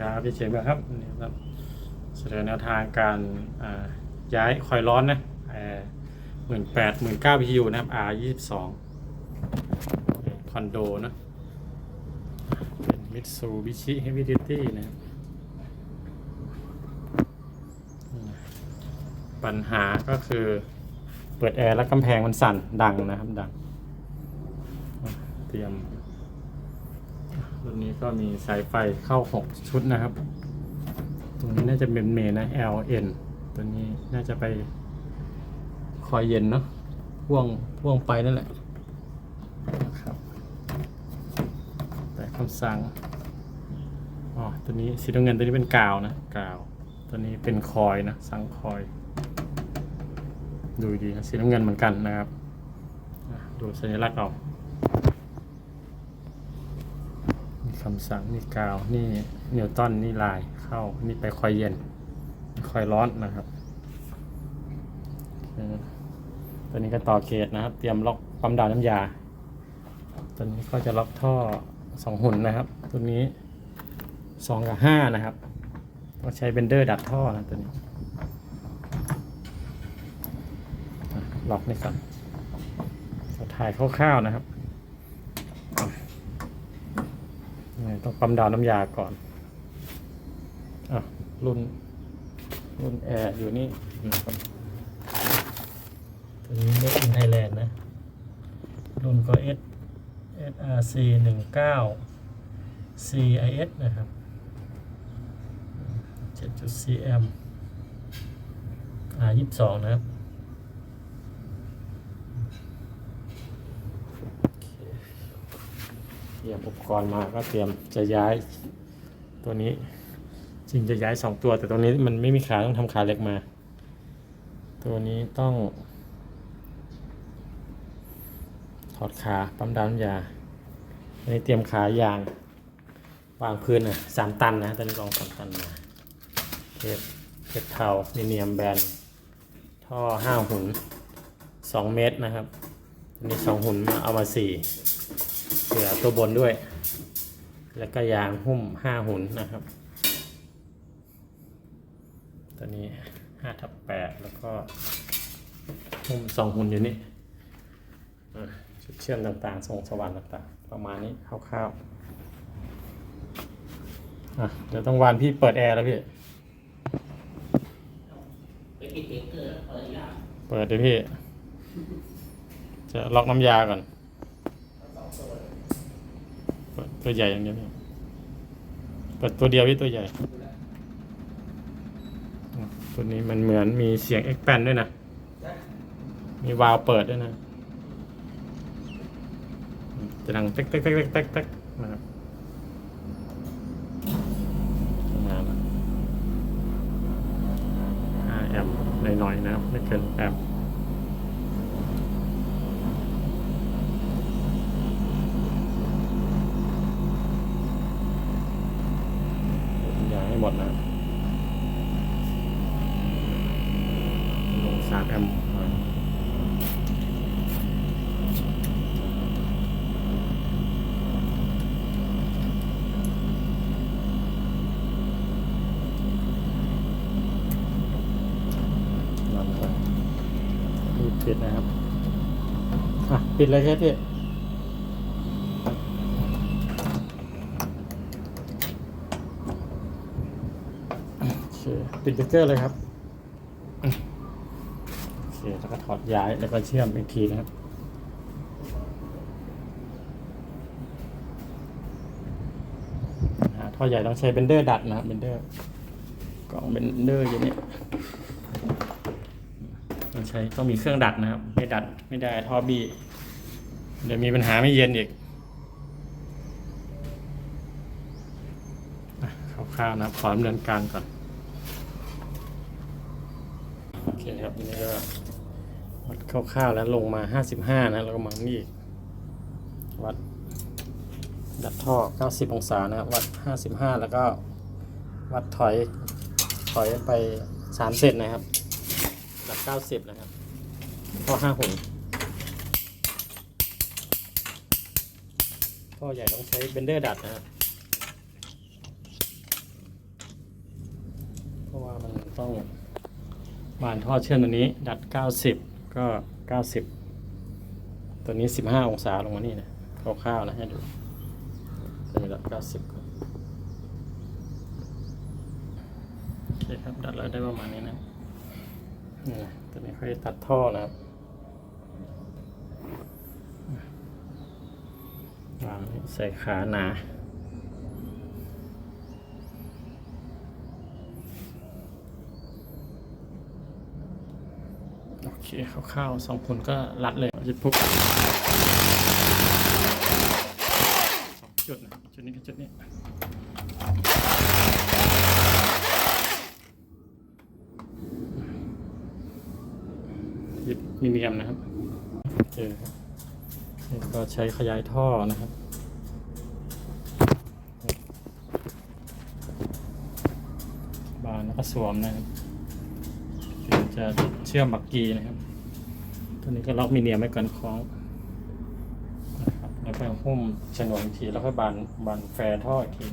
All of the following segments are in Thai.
ครับพี่เชนครับนี่ครับเสนอแนวทางการย้ายคอยร้อนนะหมื่นแปดหมื่นเก้าพียูนะครับ R ยี่สิบสองคอนโดนะเป็นมิตซูบิชิเฮฟวี่ดิตี้นะครับปัญหาก็คือเปิดแอร์แล้วกำแพงมันสั่นดังนะครับ ดัง เตรียม รุ่นนี้ก็มีสายไฟเข้า 6 ชุดนะครับ ตรงนี้น่าจะเป็นเมนนะ LN ตัวนี้น่าจะไปคอยเย็นเนาะพ่วงพ่วงไปนั่นแหละนะครับแต่คำสั่งอ๋อตัวนี้สีน้ำเงินตัวนี้เป็นกาวนะกาว ตัวนี้เป็นคอยนะสั่งคอย ดูดีนะสีน้ำเงินเหมือนกันนะครับ ดูสัญลักษณ์เอา มี คำสั่งนี่กาวนี่นิวตันนี่ลายเข้านี่ไปคอยเย็น คอยร้อนนะครับตัวนี้ก็ต่อเกตนะครับ เตรียมล็อกปั๊มดาวน้ำยา ตัวนี้ก็จะล็อกท่อสองหุ่นนะครับ ตัวนี้สองกับห้านะครับก็ใช้เบนเดอร์ดัดท่อนะตัวนี้ล็อกนี่ก่อนเราถ่ายคร่าวๆนะครับ นี่ ต้องปั๊มดาวน้ำยาก่อนอะรุ่นรุ่นแอร์อยู่นี่นะครับตัวนี้ Made in Thailand นะ รุ่นก็ S SRC หนึ่งเก้า CIS นะครับ7 cm R ยี่สิบสองนะครับ เต รียมอุปกรณ์มาก็เตรียมจะย้ายตัวนี้จริงจะย้ายสองตัว แต่ตัวนี้มันไม่มีขาต้องทำขาเล็กมา ตัวนี้ต้อง ถอดขาปั๊มดาวน้ำยาอันนี้เตรียมขายางวางพื้นอะสามตันนะตอนนี้ลองสามตันมาเทปเทปเทาเนียมแบนท่อห้าหุ่นสองเมตรนะครับอันนี้สองหุ่นเอามาสี่ เสือตัวบนด้วย แล้วก็ยางหุ้มห้าหุ่นนะครับ ตัวนี้ห้าทับแปดแล้วก็หุ้มสองหุ่นอยู่นี่ชุดเชื่อมต่างๆทรงสว่านต่างๆ ประมาณนี้คร่าวๆอะเดี๋ยวต้องวานพี่เปิดแอร์แล้วพี่ เปิดเดี๋ยวพี่ จะล็อกน้ำยาก่อน ตัวใหญ่อย่างเดียวนี่เปิดตัวเดียวที่ตัวใหญ่ ตัวนี้มันเหมือนมีเสียงเอ็กแปนด้วยนะ มีวาล์วเปิดด้วยนะ จะดังเต๊กเต๊กเต๊กเต๊กเต๊กเต๊กนะครับทำงาแอมหน่อยๆนะครับไม่เกินแอมป์ อย่าให้หมดนะลงสามแอมป์หน่อยลองก่อนรีบปิดนะครับ อะ ปิดเลยแค่ที่ปิดเบรกเกอร์เลยครับโอเคแล้วก็ถอดย้ายแล้วก็เชื่อมอีกทีนะครับหาท่อใหญ่ต้องใช้เบนเดอร์ดัดนะครับเบนเดอร์กล่องเบนเดอร์อยู่นี่ต้องใช้ต้องมีเครื่องดัดนะครับ ไม่ดัดไม่ได้ท่อบี เดี๋ยวมีปัญหาไม่เย็นอีกคร่าวๆนะครับขอดำเนินการก่อน โอเคครับนี่ก็วัดคร่าวๆแล้วลงมา 55 นะ แล้วก็มานี่วัดดัดท่อ 90 องศานะครับวัด 55 แล้วก็วัดถอย ถอยไป 3 เซนนะครับ ดัด 90 นะครับท่อ5หุ่น ท่อใหญ่ต้องใช้เบนเดอร์ดัดนะครับราะว่ามันต้องบานท่อเชื่อมตัวนี้ดัด 90 ก็ 90 ตัวนี้ 15 องศาลงมานี่นะคร่าวๆนะให้ดูตัวนี้ดัด 90ก่อนโอเคครับดัดแล้วได้ประมาณนี้นะนี่ตัวนี้ค่อยตัดท่อนะครับ วางใส่ขาหนาโอเคคร่าวๆสองคนก็รัดเลยยึดพุกจุดนะจุดนี้กับจุดนี้ยึดมีเนียมนะครับโอเครับ ก็ใช้ขยายท่อนะครับบานแล้วก็สวมนะครับจะเชื่อมบักกีนะครับ ตัวนี้ก็ล็อกมีเนียมไว้ก่อนคล้องนะครับแล้วก็หุ้มฉนวนอีกทีแล้วก็บานบานแฟร์ท่ออีกที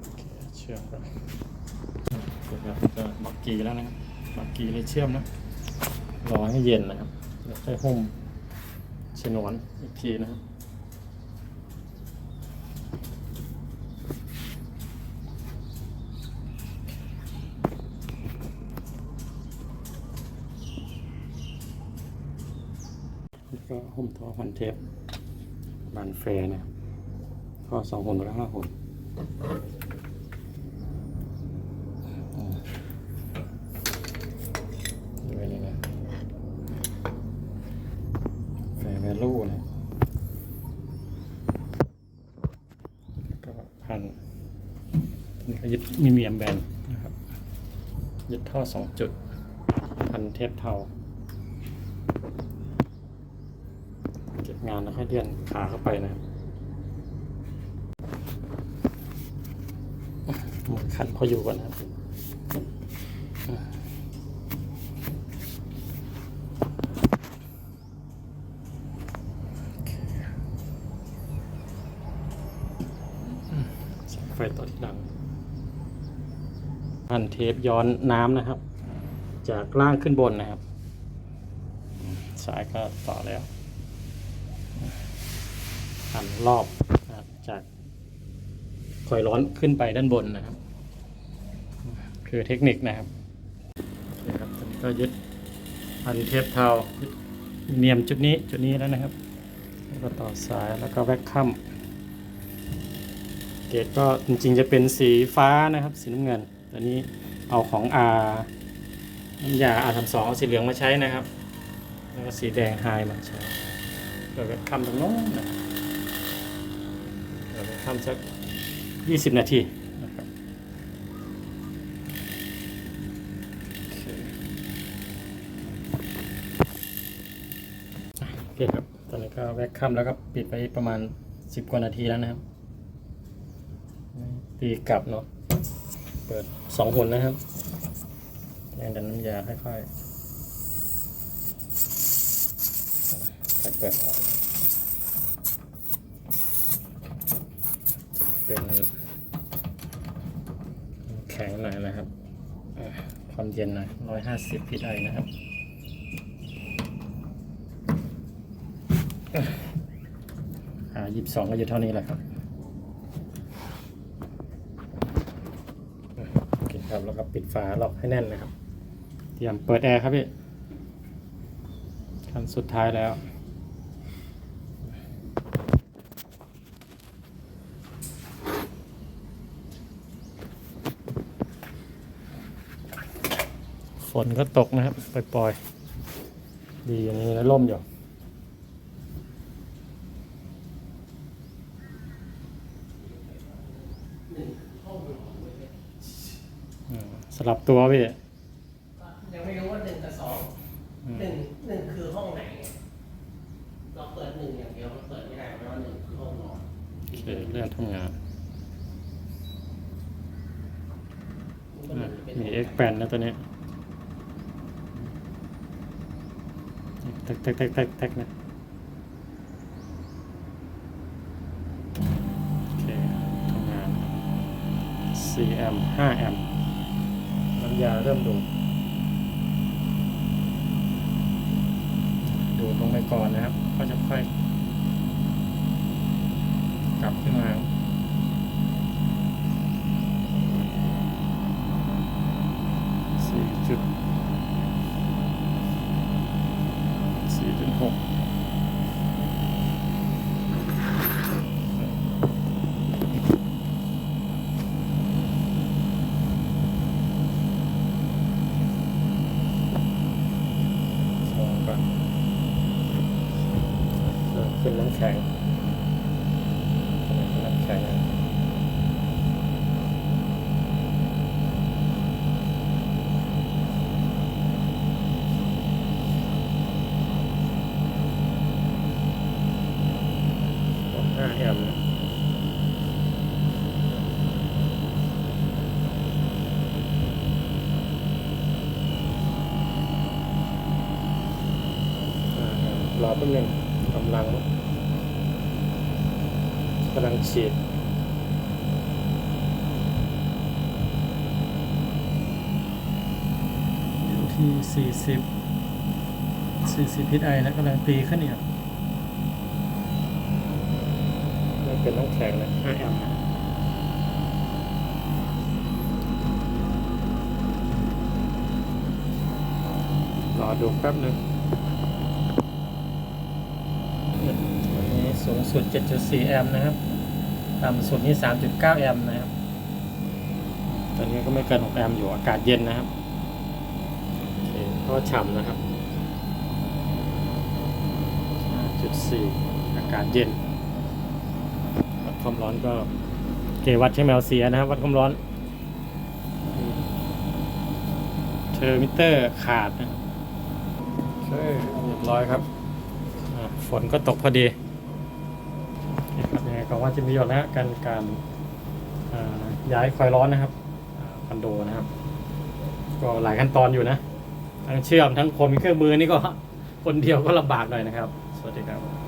โอเคเชื่อมกันเดี๋ยวครับจะบักกีแล้ว นะครับบักกีเลยเชื่อมนะรอให้เย็นนะครับแล้วค่อยหุ้มฉนวนอีกทีนะครับแล้วก็หุ้มท่อพันเทปบานแฟร์เนี่ยท่อสองหุ่นแล้วห้าหุ่นอืมดูไว้นี่นะ แฟร์แวลูนะก็พันนี่ก็ยึด มีเมียมแบนนะครับยึดท่อสองจุด พันเทปเทาเก็บงานแล้วค่อยเดือนขาเข้าไปนะครับหมดขันพออยู่ก่อนนะครับ ไฟตดดัง พันเท ปย้อนน้ำนะครับ จากล่างขึ้นบนนะครับ สายก็ต่อแล้วพันรอบจากคอยร้อนขึ้นไปด้านบนนะครับ คือเทคนิคนะครับโอเคครับตอนนี้ก็ยึดพันเทปเทาเนียมจุดนี้จุดนี้แล้วนะครับ แล้วก็ต่อสายแล้วก็แวกคัมเกรดก็จริงๆจะเป็นสีฟ้านะครับ สีน้ำเงิน ตอนนี้ เอาของ R น้ำยา R ทำสองเอาสีเหลืองมาใช้นะครับ แล้วก็สีแดงไฮมาใช้เดี๋ยวไปทำตรงโน้นนะเดี๋ยวไปทำสักยี่สิบนาทีนะครับโอเคครับ ตอนนี้ก็แวกคัมแล้วก็ปิดไปประมาณสิบกว่านาทีแล้วนะครับ ตีกลับเนาะ เปิดสองหุ่นนะครับแรงดันน้ำยาค่อยๆค่อยเปิดออกเป็นแข็งหน่อยนะครับความเย็นหน่อยร้อยห้าสิบพิไอนะครับอ่ายี่สิบสองก็อยู่เท่านี้แหละครับ โอเคครับ แล้วก็ ปิดฝาล็อกให้แน่นนะครับ เตรียมเปิดแอร์ครับพี่ขั้นสุดท้ายแล้ว ฝนก็ตกนะครับปล่อยๆ ดีอย่างนี้แล้วล่มอยู่ สลับตัวพี่ยังไม่รู้ว่าหนึ่งกับสองอืมหนึ่งหนึ่งคือห้องไหนไงเราเปิดหนึ่งอย่างเดียวมันเปิดไม่ได้เพราะว่าหนึ่งคือห้องนอนโอเคเรื่องทำงานมันก็อะเป็นมีห้อง X แปนนะตัวนี้ X แปแท็กแท็กแท็กแท็กแท็กนะโอเคทำงาน 4 แอมป์5แอมป์น้ำ ยาเริ่มดูดดูดลงไปก่อนนะครับ ก็จะค่อย กลับขึ้นมา แอมป์นะอ่ารอแป๊บนึงกำลังกำลังฉีดอยู่ที่สี่สิบสี่สิบพิษไอแล้วกำลังตีขึ้นเนี่ เป็นน้ำแข็งนะ 5 แอมป์นะรอดูแป๊บหนึ่งวันนี้สูงสุด 7.4 แอมป์นะครับ ต่ำสุดนี่ 3.9 แอมป์นะครับ ตอนนี้ก็ไม่เกิน 6 แอมป์อยู่อากาศเย็นนะครับโอเคก็ฉ่ำนะครับ 5.4 อากาศเย็นวัด ความร้อนก็เกวัดใช้แมวเสียนะครับ วัดความร้อนเทอร์มิเตอร์ขาดนะครับโอเรียบร้อยครับฝนก็ตกพอดีนะครับยังไงก็ว่าจะมีประโยชน์นะการการย้ายคอยร้อนนะครับคอนโดนะครับ ก็หลายขั้นตอนอยู่นะ ทั้งเชื่อมทั้งคนเครื่องมือนี่ก็คนเดียวก็ลำบากหน่อยนะครับ สวัสดีครับ